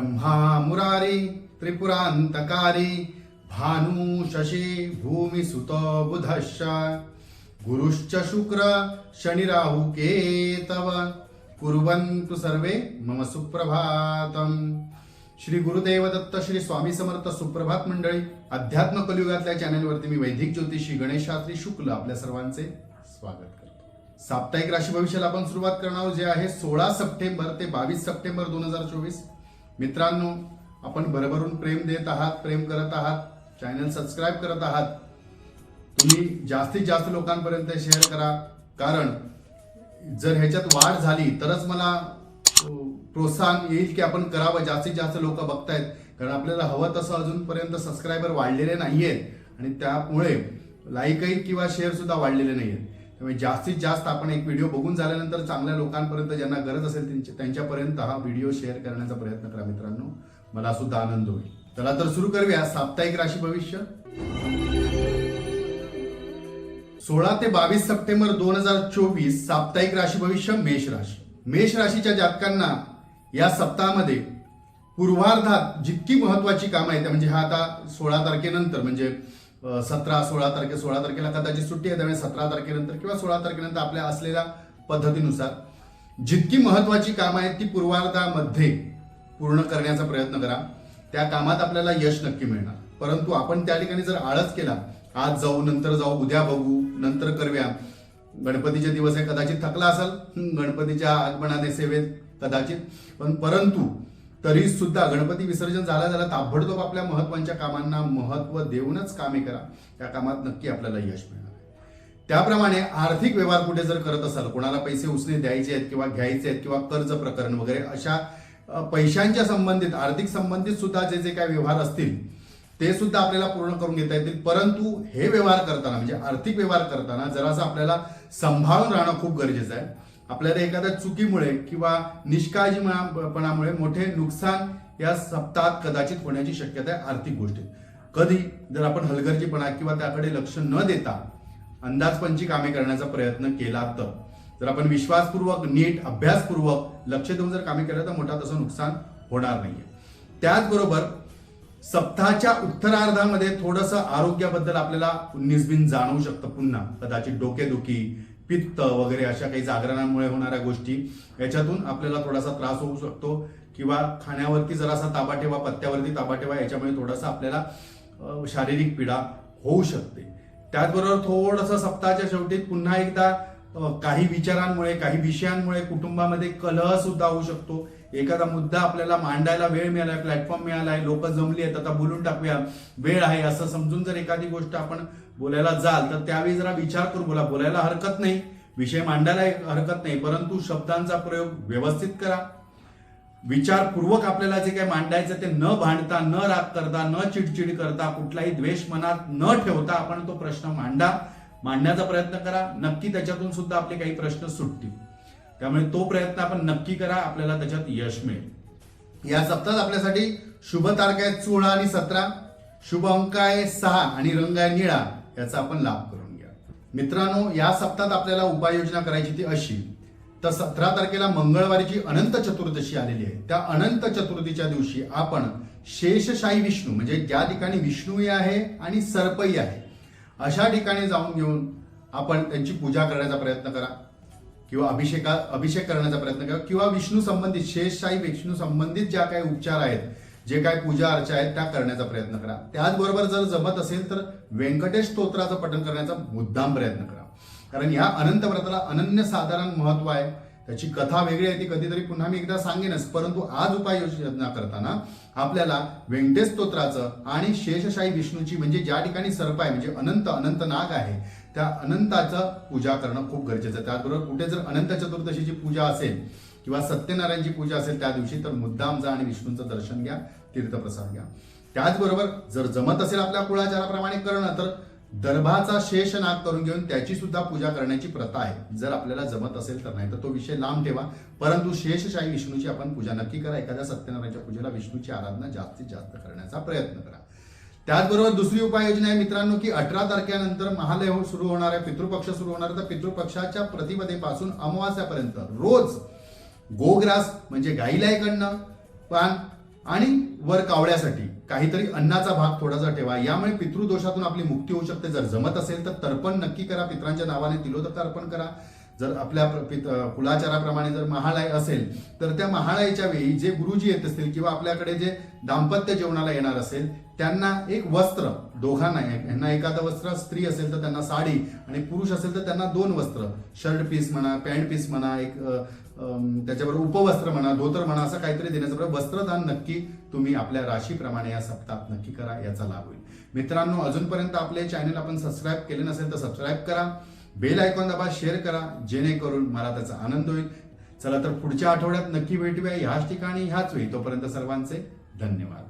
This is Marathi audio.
ब्रह्मा मुरारी त्रिपुरांतकारी भानु शशी भूमी सुत बुधश्च। गुरुश्च शुक्र शनिराहु केतव। कुर्वन्तु सर्वे मम सुप्रभातम। श्री गुरुदेव दत्त श्री स्वामी समर्थ सुप्रभात मंडळी अध्यात्म कलियुगातल्या चॅनलवरती मी वैदिक ज्योतिषी गणेशात्री शुक्ल आपल्या सर्वांचे स्वागत करतो. साप्ताहिक राशी भविष्याला आपण सुरुवात करणार जे आहे सोळा सप्टेंबर ते बावीस सप्टेंबर दोन हजार चोवीस. मित्रांनो आपण भरभरून प्रेम देत आहात प्रेम करत आहात चॅनल सबस्क्राईब करत आहात. तुम्ही जास्तीत जास्त लोकांपर्यंत शेअर करा. कारण जर ह्याच्यात वाढ झाली तरच मला प्रोत्साहन येईल की आपण करावं. जास्तीत जास्त लोक बघतायत. कारण आपल्याला हवं तसं अजूनपर्यंत सबस्क्रायबर वाढलेले नाही आहेत आणि त्यामुळे लाईकही किंवा शेअरसुद्धा वाढलेले नाही आहेत त्यामुळे जास्तीत जास्त आपण एक व्हिडिओ बघून झाल्यानंतर चांगल्या लोकांपर्यंत ज्यांना गरज असेल त्यांच्या- त्यांच्यापर्यंत हा व्हिडिओ शेअर करण्याचा प्रयत्न करा मित्रांनो. मला सुद्धा आनंद होईल. चला तर सुरू करूया. साप्ताहिक राशी भविष्य. सोळा ते बावीस सप्टेंबर दोन हजार चोवीस साप्ताहिक राशी भविष्य मेष राशी. मेष राशीच्या जातकांना या सप्ताहामध्ये पूर्वार्धात जितकी महत्वाची कामं आहेत म्हणजे हा आता सोळा तारखेनंतर म्हणजे सतरा सोळा तारखे सोळा तारखेला कदाचित सुट्टी आहे त्यामुळे सतरा तारखेनंतर किंवा सोळा तारखेनंतर आपल्या असलेल्या पद्धतीनुसार जितकी महत्वाची कामं आहेत ती पूर्वार्धामध्ये पूर्ण करण्याचा प्रयत्न करा. त्या कामात आपल्याला यश नक्की मिळणार. परंतु आपण त्या ठिकाणी जर आळस केला आज जाऊ नंतर जाऊ उद्या बघू नंतर करूया गणपतीचे दिवस आहे कदाचित थकला असाल गणपतीच्या आगमनाने सेवेत कदाचित पण परंतु तरी सुद्धा गणपती विसर्जन झाला झाला ताबडतोब आपल्या महत्त्वाच्या कामांना महत्त्व देऊनच कामे करा. त्या कामात नक्की आपल्याला यश मिळणार त्याप्रमाणे आर्थिक व्यवहार कुठे जर करत असाल कोणाला पैसे उसने द्यायचे आहेत किंवा घ्यायचे आहेत किंवा कर्ज प्रकरण वगैरे अशा पैशांच्या संबंधित आर्थिक संबंधित सुद्धा जे जे काही व्यवहार असतील ते सुद्धा आपल्याला पूर्ण करून घेता येतील. परंतु हे व्यवहार करताना म्हणजे आर्थिक व्यवहार करताना जरासं आपल्याला सांभाळून राहणं खूप गरजेचं आहे. आपल्याला एखाद्या चुकीमुळे किंवा निष्काळजीपणामुळे मोठे नुकसान या सप्ताहात कदाचित होण्याची शक्यता आहे आर्थिक गोष्टीत कधी जर आपण हलगर्जीपणा किंवा त्याकडे लक्ष न देता अंदाजपंची कामे करण्याचा प्रयत्न केला तर जर आपण विश्वासपूर्वक नीट अभ्यासपूर्वक लक्ष देऊन जर कामे केलं तर मोठा तसं नुकसान होणार नाहीये. त्याचबरोबर सप्ताहाच्या उत्तरार्धामध्ये थोडंसं आरोग्याबद्दल आपल्याला निसबिन जाणवू शकतं पुन्हा. कदाचित डोकेदुखी पित्त वगैरे अशा काही जागरणांमुळे होणाऱ्या गोष्टी याच्यातून आपल्याला थोडासा त्रास होऊ शकतो. किंवा खाण्यावरती जरासा ताबा ठेवा पत्त्यावरती ताबा ठेवा याच्यामुळे थोडासा आपल्याला शारीरिक पीडा होऊ शकते. त्याचबरोबर थोडंसं सप्ताहाच्या शेवटी पुन्हा एकदा काही विचारांमुळे काही विषयांमुळे कुटुंबामध्ये कलह सुद्धा होऊ शकतो. एखादा मुद्दा आपल्याला मांडायला वेळ मिळाला प्लॅटफॉर्म मिळाला आहे लोक जमली आहेत आता बोलून टाकूया वेळ आहे असं समजून जर एखादी गोष्ट आपण बोलायला जाल तर त्यावेळी जरा विचार करून बोला बोलायला हरकत नाही. विषय मांडायला हरकत नाही परंतु शब्दांचा प्रयोग व्यवस्थित करा. विचारपूर्वक आपल्याला जे काही मांडायचं ते न भांडता न राग करता न चिडचिड करता कुठलाही द्वेष मनात न ठेवता आपण तो प्रश्न मांडा. मांडण्याचा प्रयत्न करा. नक्की त्याच्यातून सुद्धा आपले काही प्रश्न सुटतील. त्यामुळे तो प्रयत्न आपण नक्की करा आपल्याला त्याच्यात यश मिळेल. या सप्तात आपल्यासाठी शुभ तारखा आहेत सोळा आणि सतरा. शुभ अंक आहे सहा आणि रंग आहे निळा. याचा आपण लाभ करून घ्या. मित्रांनो या सप्तात आपल्याला उपाययोजना करायची ती अशी. तर सतरा तारखेला मंगळवारीची अनंत चतुर्दशी आलेली आहे. त्या अनंत चतुर्थीच्या दिवशी आपण शेषशाही विष्णू म्हणजे ज्या ठिकाणी विष्णूही आहे आणि सर्पही आहे अशा ठिकाणी जाऊन घेऊन आपण त्यांची पूजा करण्याचा प्रयत्न करा. किंवा अभिषेका अभिषेक करण्याचा प्रयत्न करा किंवा विष्णू संबंधित शेषशाही विष्णू संबंधित ज्या काही उपचार आहेत जे काही पूजा अर्चा आहेत त्या करण्याचा प्रयत्न करा. त्याचबरोबर जर जमत असेल तर व्यंकटेश स्तोत्राचं पठण करण्याचा मुद्दाम प्रयत्न करा. कारण या अनंत व्रताला अनन्य साधारण महत्त्व आहे. त्याची कथा वेगळी आहे ती कधीतरी पुन्हा मी एकदा सांगेनच. परंतु आज उपाययोजना करताना आपल्याला व्यंकटेश स्तोत्राचं आणि शेषशाही विष्णूची म्हणजे ज्या ठिकाणी सर्प आहे म्हणजे अनंत अनंत नाग आहे त्या अनंताचं पूजा करणं खूप गरजेचं आहे. त्याचबरोबर कुठे जर अनंत चतुर्दशीची पूजा असेल किंवा सत्यनारायणची पूजा असेल त्या दिवशी तर मुद्दाम जा आणि विष्णूंचं दर्शन घ्या तीर्थप्रसाद घ्या. त्याचबरोबर जर जमत असेल आपल्या कुळाचाराप्रमाणे करणं तर दर्भाचा शेष नाग करून घेऊन त्याची सुद्धा पूजा करण्याची प्रथा आहे. जर आपल्याला जमत असेल तर नाही तर तो विषय लांब ठेवा. परंतु शेषशाही विष्णूची आपण पूजा नक्की करा. एखाद्या सत्यनारायणच्या पूजेला विष्णूची आराधना जास्तीत जास्त करण्याचा प्रयत्न करा. त्याचबरोबर दुसरी उपाययोजना आहे मित्रांनो की अठरा तारखेनंतर महालय सुरू होणार आहे पितृपक्ष सुरू होणार आहे. तर पितृपक्षाच्या प्रतिपदेपासून अमावास्यापर्यंत रोज गोग्रास म्हणजे गाईला पान आणि वर कावळ्यासाठी काहीतरी अन्नाचा भाग थोडासा ठेवा. यामुळे पितृदोषातून आपली मुक्ती होऊ शकते. जर जमत असेल तर तर्पण नक्की करा. पित्रांच्या नावाने दिलो तर तर्पण करा. जर आपल्या प्र- पित- कुलाचाराप्रमाणे जर महालय असेल तर त्या महालयाच्या वेळी जे गुरुजी येत असतील किंवा आपल्याकडे जे दाम्पत्य जेवणाला येणार असेल त्यांना एक वस्त्र दोघांना यांना एखादं वस्त्र स्त्री असेल तर त्यांना साडी आणि पुरुष असेल तर त्यांना दोन वस्त्र. शर्ट पीस म्हणा पॅन्ट पीस म्हणा एक त्याच्याबरोबर उपवस्त्र म्हणा धोतर म्हणा असं काहीतरी देण्याचं बरोबर वस्त्रदान नक्की तुम्ही आपल्या राशीप्रमाणे या सप्ताहात नक्की करा याचा लाभ होईल. मित्रांनो अजूनपर्यंत आपले चॅनल आपण सबस्क्राईब केले नसेल तर सबस्क्राईब करा. बेल आयकॉन दाबा शेअर करा जेणेकरून मला त्याचा आनंद होईल. चला तर पुढच्या आठवड्यात नक्की भेटूया. ह्याच ठिकाणी ह्याच वेळी. तोपर्यंत सर्वांचे धन्यवाद.